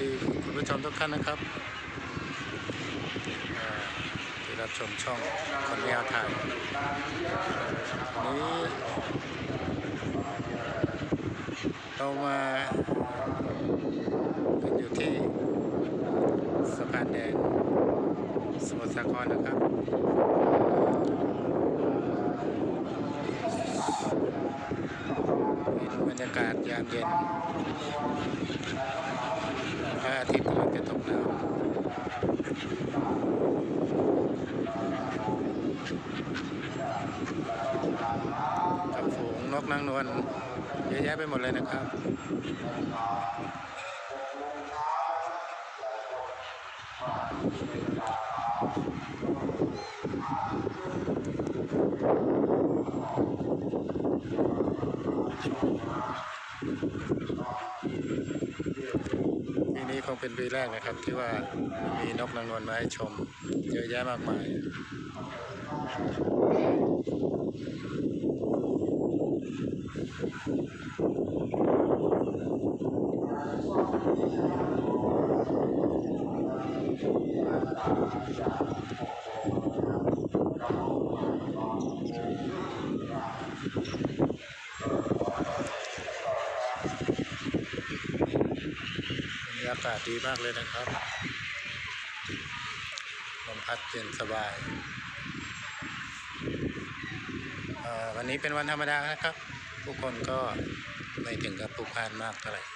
ดีคุณผู้ชมทุกท่านนะครับที่รับชมช่องคนไม่เอาถ่ายนนี้เรามากันอยู่ที่สะพานแดงสมุทรสาครนะครับบรรยากาศยามเย็นพระอาทิตย์ กับฝูงนกนางนวลเยอะแยะไปหมดเลยนะครับ คงเป็นปีแรกนะครับ ที่ว่ามีนกนางนวลมาให้ชมเยอะแยะมากมายบากาศดีมากเลยนะครับลมพัดเย็นสบาย วันนี้เป็นวันธรรมดานะครับ ผู้คนก็ไม่ถึงกับพลุกพล่านมากเท่าไหร่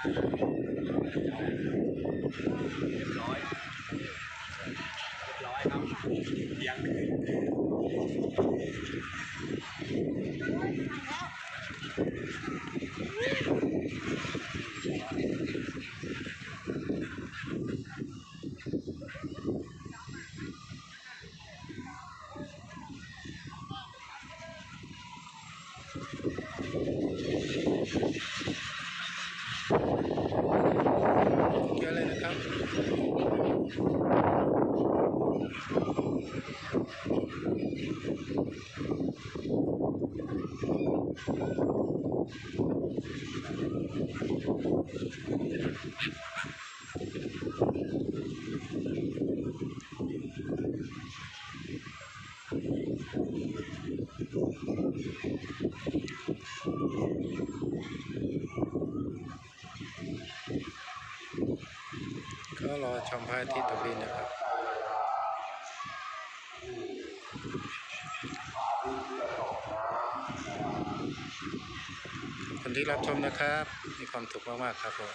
ร้อยครับยัง ก็รอชมพระอาทิตย์ตกดินนะครับ ที่รับชมนะครับ มีความสุขมากๆครับผม